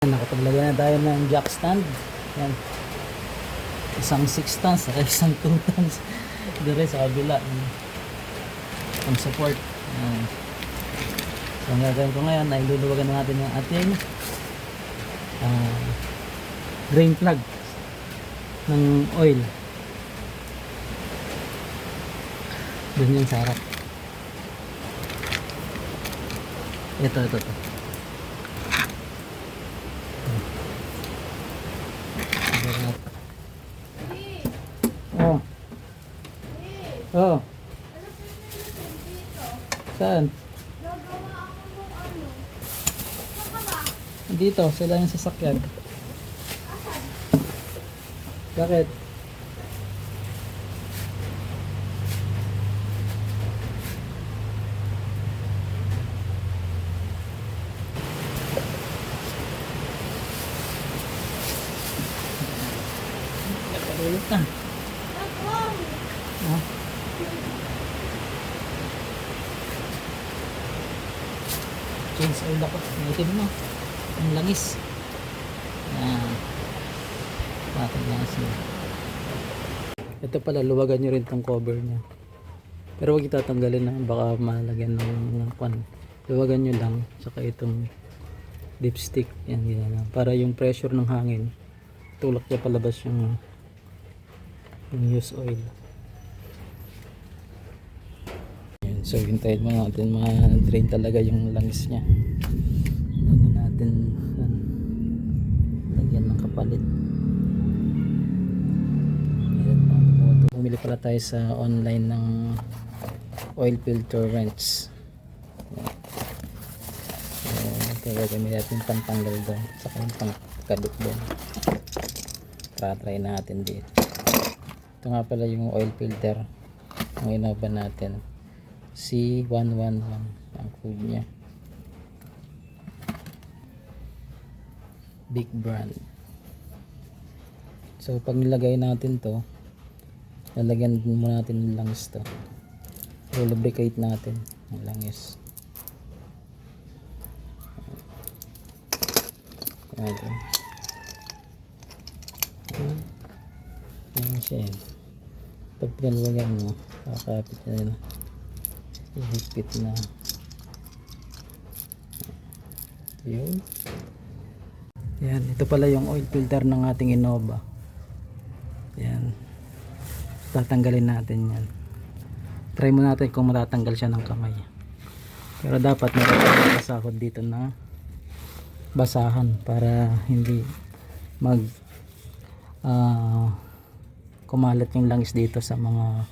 Nakapaglagay na tayo ng jack stand. Yan. Isang 6 tons, saka isang 2 tons. Dire sa kabila. Ang support. Yan. So, ang gagawin ko ngayon, ay luluwagan na natin yung ating ah, drain plug ng oil. Doon yung sa harap. Ito, ito, ito. Dito, sila yung sasakyan. Bakit? Ulit na. Ah. Change oil ako. Itin mo. Ang langis. Yan. Bakit langis mo. Ito pala, luwagan nyo rin tong cover niya. Pero huwag itatanggalin na baka malagyan ng, ng kwan. Luwagan nyo lang. Saka itong dipstick. Yan, lang. Para yung pressure ng hangin, tulak niya palabas yung yung use oil. Yan, so hintayin mo natin ma-drain talaga yung langis niya. Natin yan. Lagyan ng kapalit. Yan, pang- Bumili pala tayo sa online ng oil filter wrench. So, ito gagawin natin pantanggal doon. Saka yung pangkabit doon. Try natin dito. Ito nga pala yung oil filter. Ang Innova natin. C111 ang code niya. Big brand. So pag nilagay natin to, lalagyan mo natin ng langis to. lubricate natin ng langis. Ayan. Ayan siya yan. Pag pinalwagan mo, kakapit na yun. Ihigpit na. Yun. Yan, ito pala yung oil filter ng ating Innova. Yan. Tatanggalin natin yan. Try mo natin kung matatanggal siya ng kamay. Pero dapat meron tayong kasakot dito na basahan para hindi mag ah kumalat yung langis dito sa mga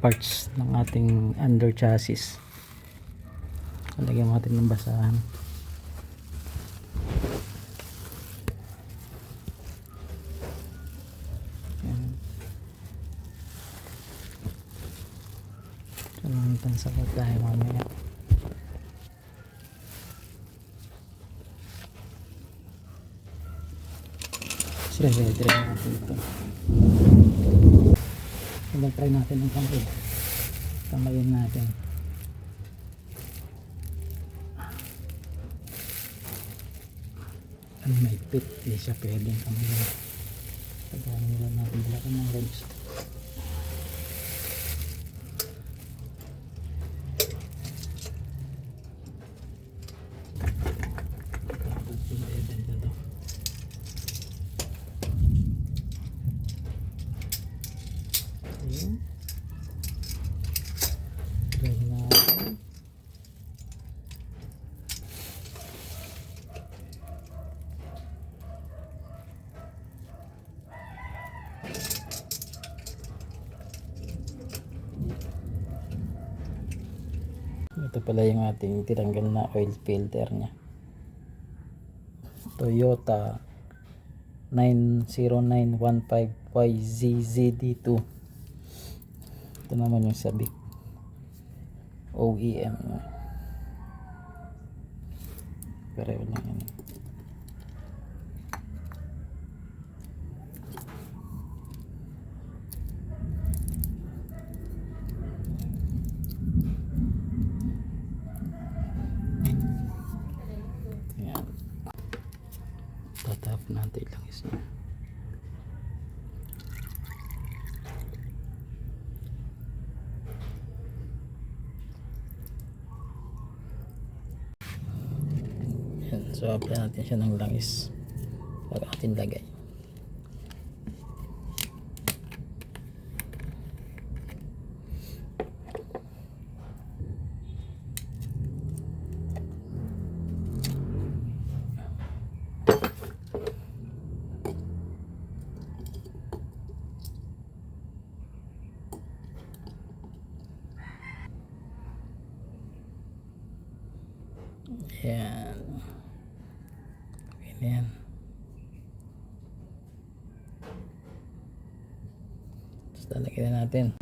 parts ng ating under chassis lagyan natin ng basahan Yan. So lang sakot tayo mamaya try natin ito. Ilang try natin ang kamay. Kamayin natin. Ano may pit, hindi siya pwedeng kamayin. Pagkain nila natin bilaki ng wrench. Tapos yung event na to. Ayan. Try natin. Pala yung ating tinanggal na oil filter niya. Toyota 90915YZZD2 ito naman yung sabik OEM pareho lang yan Tatap natin lang isa. Yan, so apply natin siya ng langis para atin lagay. Yan. Okay na yan. Na natin.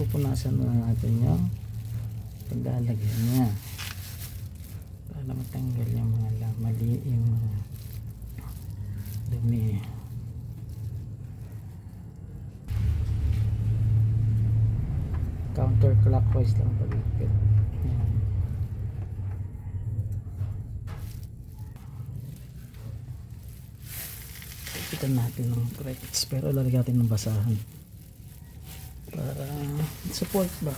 Pupunasan na natin yung paglalagyan niya. Para matanggal yung mga mali yung mga dumi. counterclockwise lang pag-ikit. Ikitan natin ng corrects pero lalagyan natin ng basahan. Para support ba?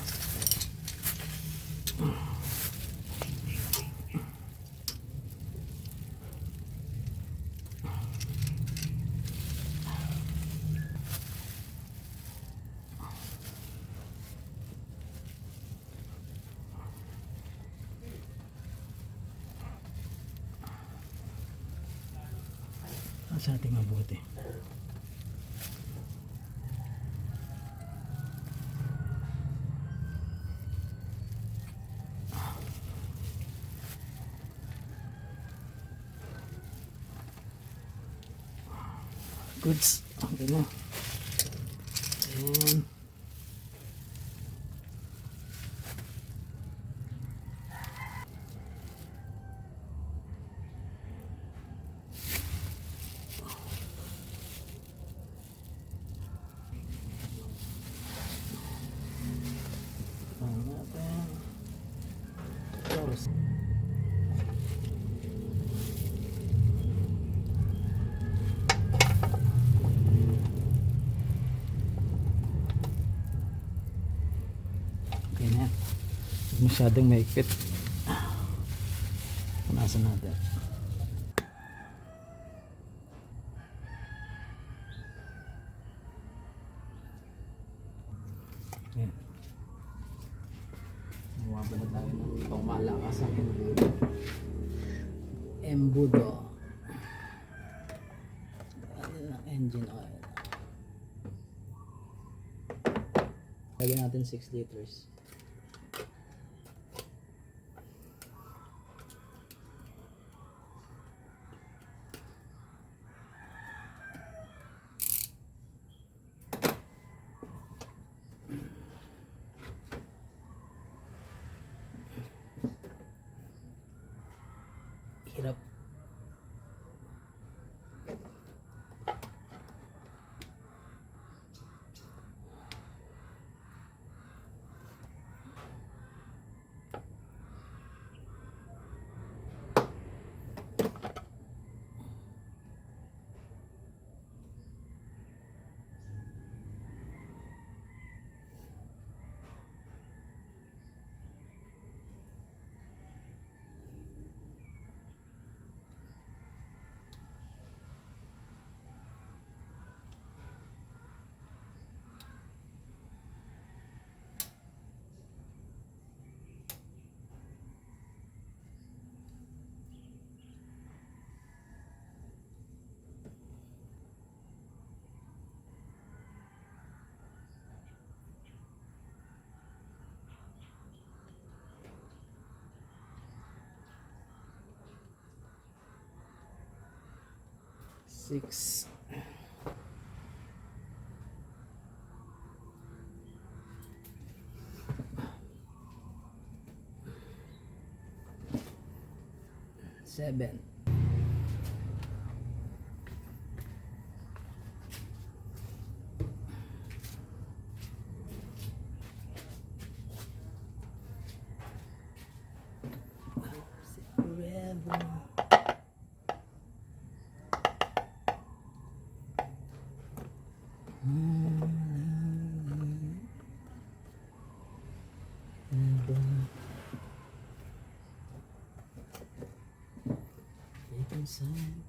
Sa ating mabuti. Goods. Okay na. Ayan. Ano natin? Close. Okay na. Masyadong maikpit. Punasan natin. Ayan. Bumabalad tayo ng ang embudo. Ng engine oil. Lagyan natin 6 liters. Hirap. Six. Seven. Papanda rin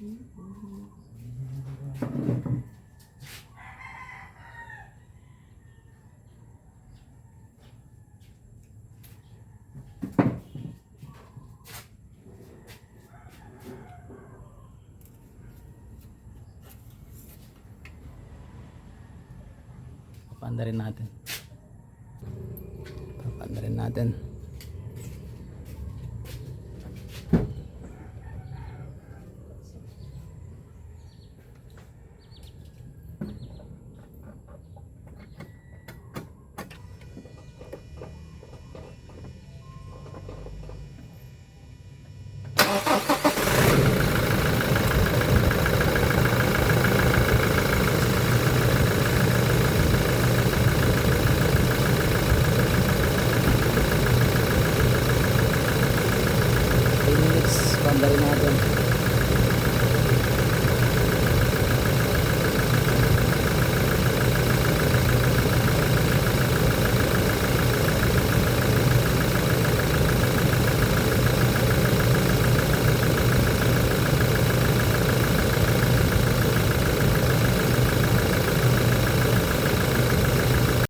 natin. Papanda rin natin. Three minutes, panda rin natin.